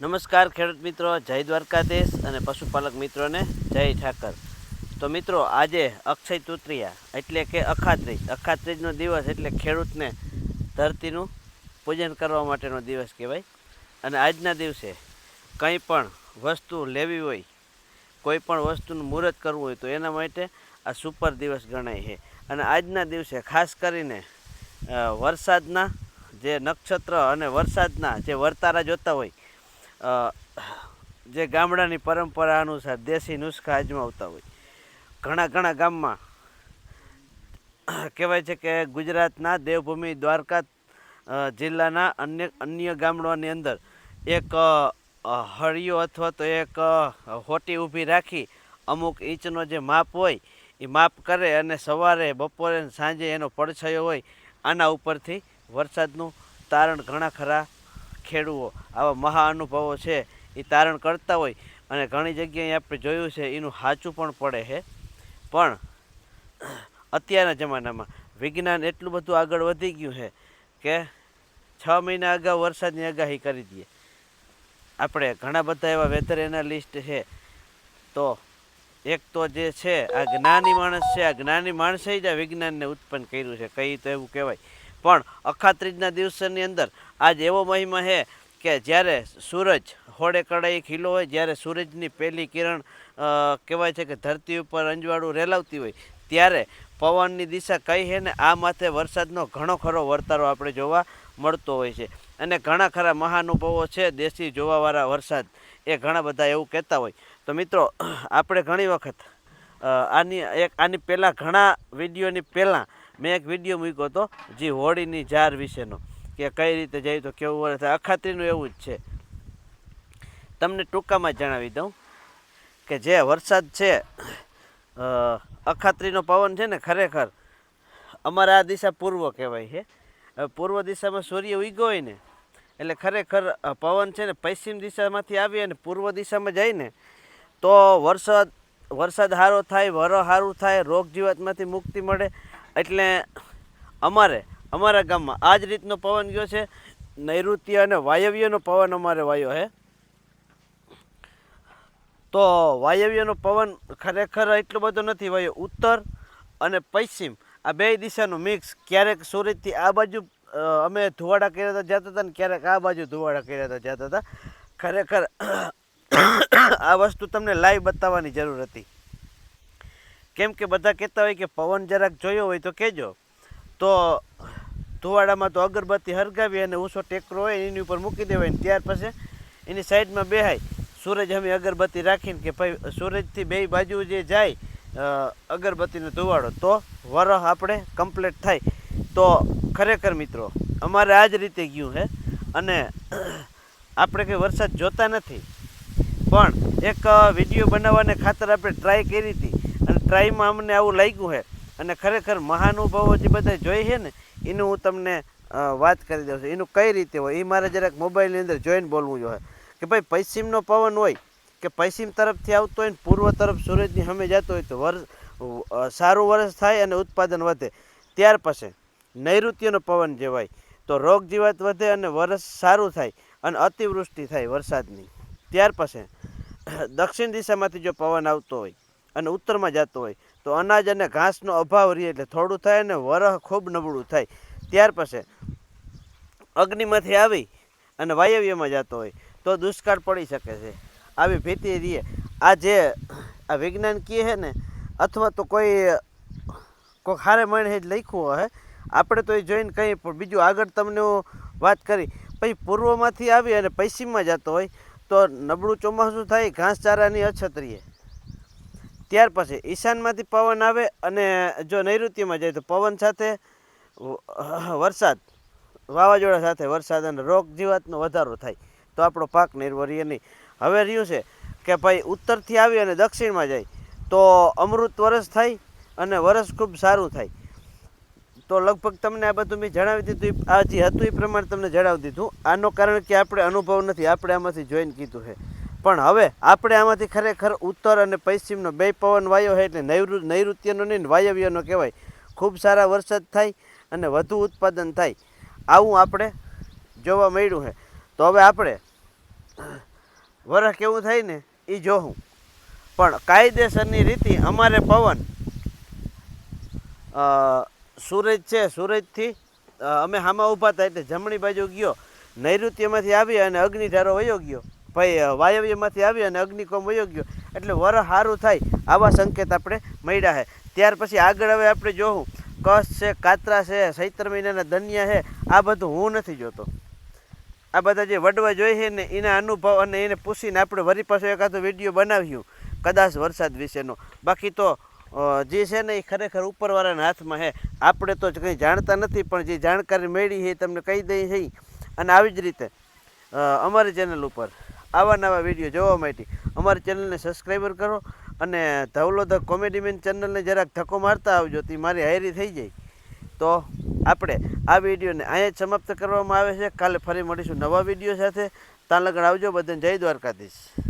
નમસ્કાર ખેડૂત મિત્રો, જય દ્વારકાધીશ અને પશુપાલક મિત્રોને જય ઠાકર. તો મિત્રો, આજે અક્ષય તૃતીયા એટલે કે અખાત્રીજ. અખાત્રીજનો દિવસ એટલે ખેડૂતને ધરતીનું પૂજન કરવા માટેનો દિવસ કહેવાય. અને આજના દિવસે કંઈ પણ વસ્તુ લેવી હોય, કોઈ પણ વસ્તુનું મુહૂર્ત કરવું હોય, તો એના માટે આ સુપર દિવસ ગણાય છે. અને આજના દિવસે ખાસ કરીને વરસાદના જે નક્ષત્ર અને વરસાદના જે વર્તારા જોતા હોય જે ગામડાની પરંપરા અનુસાર દેશી નુસ્ખા અજમાવતા હોય. ઘણા ઘણા ગામમાં કહેવાય છે કે ગુજરાતના દેવભૂમિ દ્વારકા જિલ્લાના અન્ય અન્ય ગામડાની અંદર એક હળિયો અથવા તો એક હોટી ઊભી રાખી અમુક ઇંચનો જે માપ હોય એ માપ કરે અને સવારે, બપોરે સાંજે એનો પડછાયો હોય આના ઉપરથી વરસાદનું તારણ ઘણા ખરા ખેડૂઓ આવા મહા અનુભવો છે એ તારણ કરતા હોય. અને ઘણી જગ્યાએ આપણે જોયું છે એનું સાચું પણ પડે છે. પણ અત્યારના જમાનામાં વિજ્ઞાન એટલું બધું આગળ વધી ગયું છે કે છ મહિના અગાઉ વરસાદની આગાહી કરી દઈએ. આપણે ઘણા બધા એવા વેધર એનાલિસ્ટ છે. તો એક તો જે છે, આ જ્ઞાની માણસ છે, આ જ્ઞાની માણસે જ આ વિજ્ઞાનને ઉત્પન્ન કર્યું છે. કઈ તો એવું કહેવાય. પણ અખાત્રીજના દિવસની અંદર આજ એવો મહિમા છે કે જ્યારે સૂરજ હોડે કડાઈ ખીલો હોય, જ્યારે સૂરજની પહેલી કિરણ કહેવાય છે કે ધરતી ઉપર અંજવાળું રેલાવતી હોય, ત્યારે પવનની દિશા કઈ છે ને આ માથે વરસાદનો ઘણો ખરો વર્તારો આપણે જોવા મળતો હોય છે. અને ઘણા ખરા મહાનુભવો છે, દેશી જોવાવાળા વરસાદ એ ઘણા બધા એવું કહેતા હોય. તો મિત્રો, આપણે ઘણી વખત આની એક, આની પહેલાં ઘણા વિડીયોની પહેલાં મેં એક વીડિયો મૂક્યો હતો, જે હોળીની જાર વિશેનો. કે કઈ રીતે જાય તો કેવું વરસ અખાત્રીનું એવું જ છે. તમને ટૂંકામાં જણાવી દઉં કે જે વરસાદ છે અખાત્રીનો પવન છે ને ખરેખર અમારા આ દિશા પૂર્વ કહેવાય છે. પૂર્વ દિશામાં સૂર્ય ઉગ્યો હોય ને, એટલે ખરેખર પવન છે ને પશ્ચિમ દિશામાંથી આવી અને પૂર્વ દિશામાં જાય ને, તો વરસાદ વરસાદ સારો થાય વરો સારું થાય રોગ જીવાતમાંથી મુક્તિ મળે એટલે અમારે, અમારા ગામમાં આ જ રીતનો પવન ગયો છે, નૈઋત્ય અને વાયવ્યનો પવન અમારે વાયો છે તો વાયવ્યનો પવન ખરેખર એટલો બધો નથી વાયો. ઉત્તર અને પશ્ચિમ આ બે દિશાનું મિક્સ ક્યારેક સુરતથી આ બાજુ અમે ધુવાડા કર્યા હતા, જતા હતા ને ક્યારેક આ બાજુ ધુવાડા કર્યા હતા, જતા હતા. ખરેખર આ વસ્તુ તમને લાઈવ બતાવવાની જરૂર હતી. કેમ કે બધા કહેતા હોય કે પવન જરાક જોયો હોય તો કહેજો. તો ધુવાડામાં તો અગરબત્તી હરગાવી અને ઊંચો ટેકરો હોય એની ઉપર મૂકી દેવાય ને ત્યાર પછી એની સાઈડમાં બેહાય. સૂરજ અમે અગરબત્તી રાખીને કે ભાઈ, સૂરજથી બે બાજુ જે જાય અગરબત્તીનો ધુવાડો, તો વરહ આપણે કમ્પ્લીટ થાય. તો ખરેખર મિત્રો, અમારે આ જ રીતે ગયું છે અને આપણે કંઈ વરસાદ જોતા નથી. પણ એક વીડિયો બનાવવાને ખાતર આપણે ટ્રાય કરી હતી. ટ્રાયમાં અમને આવું લાગ્યું છે અને ખરેખર મહાનુભાવો જે બધા જોઈ છે ને, એનું હું તમને વાત કરી દઉં છું. એનું કઈ રીતે હોય? એ મારે જરાક મોબાઈલની અંદર જોઈને બોલવું જોઈએ. કે ભાઈ, પશ્ચિમનો પવન હોય કે પશ્ચિમ તરફથી આવતો હોય ને પૂર્વ તરફ સૂરજની સામે જતો હોય તો વર્ષ સારું વર્ષ થાય અને ઉત્પાદન વધે. ત્યાર પછી નૈઋત્યનો પવન જેવાય તો રોગ જીવાત વધે અને વરસ સારું થાય અને અતિવૃષ્ટિ થાય વરસાદની. ત્યાર પછી દક્ષિણ દિશામાંથી જો પવન આવતો હોય અને ઉત્તરમાં જતો હોય, તો અનાજ અને ઘાસનો અભાવ રહે એટલે થોડું થાય અને વરહ ખૂબ નબળું થાય. ત્યાર પછી અગ્નિમાંથી આવી અને વાયવ્યમાં જતો હોય, તો દુષ્કાળ પડી શકે છે. આવી ભીતિ રહીએ આ જે આ વિજ્ઞાન કહે છે ને, અથવા તો કોઈ કોઈ હારે મળે જ લખ્યું હોય, આપણે તો એ જોઈને કંઈ પણ બીજું આગળ તમને વાત કરી. પછી પૂર્વમાંથી આવી અને પશ્ચિમમાં જતો હોય, તો નબળું ચોમાસું થાય, ઘાસચારાની અછત રહીએ ત્યાર પછી ઈશાનમાંથી પવન આવે અને જો નૈઋત્યમાં જાય તો પવન સાથે વરસાદ, વાવાઝોડા સાથે વરસાદ અને રોગ જીવાતનો વધારો થાય. તો આપણો પાક નિર્ભરીએ નહીં. હવે રહ્યું છે કે ભાઈ ઉત્તરથી આવી અને દક્ષિણમાં જાય તો અમૃત વરસ થાય અને વરસ ખૂબ સારું થાય. તો લગભગ તમને આ બધું મેં જણાવી દીધું આ જે હતું એ પ્રમાણે તમને જણાવી દીધું. આનો કારણ કે આપણે અનુભવ નથી. આપણે આમાંથી જોઈને કીધું છે. પણ હવે આપણે આમાંથી ખરેખર ઉત્તર અને પશ્ચિમનો બે પવન વાયો હોય એટલે નૈઋ નૈઋત્યનો નહીં વાયવ્યનો કહેવાય. ખૂબ સારા વરસાદ થાય અને વધુ ઉત્પાદન થાય. આવું આપણે જોવા મળ્યું છે તો હવે આપણે વરસ કેવું થાય ને એ જોઉં પણ કાયદેસરની રીતિ અમારે પવન સુરજ છે. સુરજથી અમે હામાં ઊભા હતા એટલે જમણી બાજુ ગયો. નૈઋત્યમાંથી આવી અને અગ્નિધારો વયો ગયો. ભાઈ વાયવ્યમાંથી આવી અને અગ્નિકોમ વયો ગયો. એટલે વર સારું થાય આવા સંકેત આપણે મળ્યા છે ત્યાર પછી આગળ હવે આપણે જોવું કચ્છ છે, કાતરા છે ચૈત્ર મહિનાના દનિયા છે આ બધું હું નથી જોતો. આ બધા જે વડવા જોઈ છે ને, એના અનુભવ અને એને પૂછીને આપણે વરી પાછો એકાદો વીડિયો બનાવ્યું. કદાચ વરસાદ વિશેનો. બાકી તો જે છે ને એ ખરેખર ઉપરવાળાના હાથમાં છે આપણે તો કંઈ જાણતા નથી, પણ જે જાણકારી મેળવી છે તમને કહી દઈ છે અને આવી જ રીતે અમારી ચેનલ ઉપર આવા નવા વીડિયો જોવા માટે અમારી ચેનલને સબસ્ક્રાઈબર કરો અને ધવલો ધ કોમેડી મેન ચેનલને જરાક ધક્કો મારતા આવજો, તે મારી હાયરી થઈ જાય. તો આપણે આ વિડીયોને અહીંયા જ સમાપ્ત કરવામાં આવે છે. કાલે ફરી મળીશું નવા વીડિયો સાથે. ત્યાં લગન આવજો, બધાને જય દ્વારકાધીશ.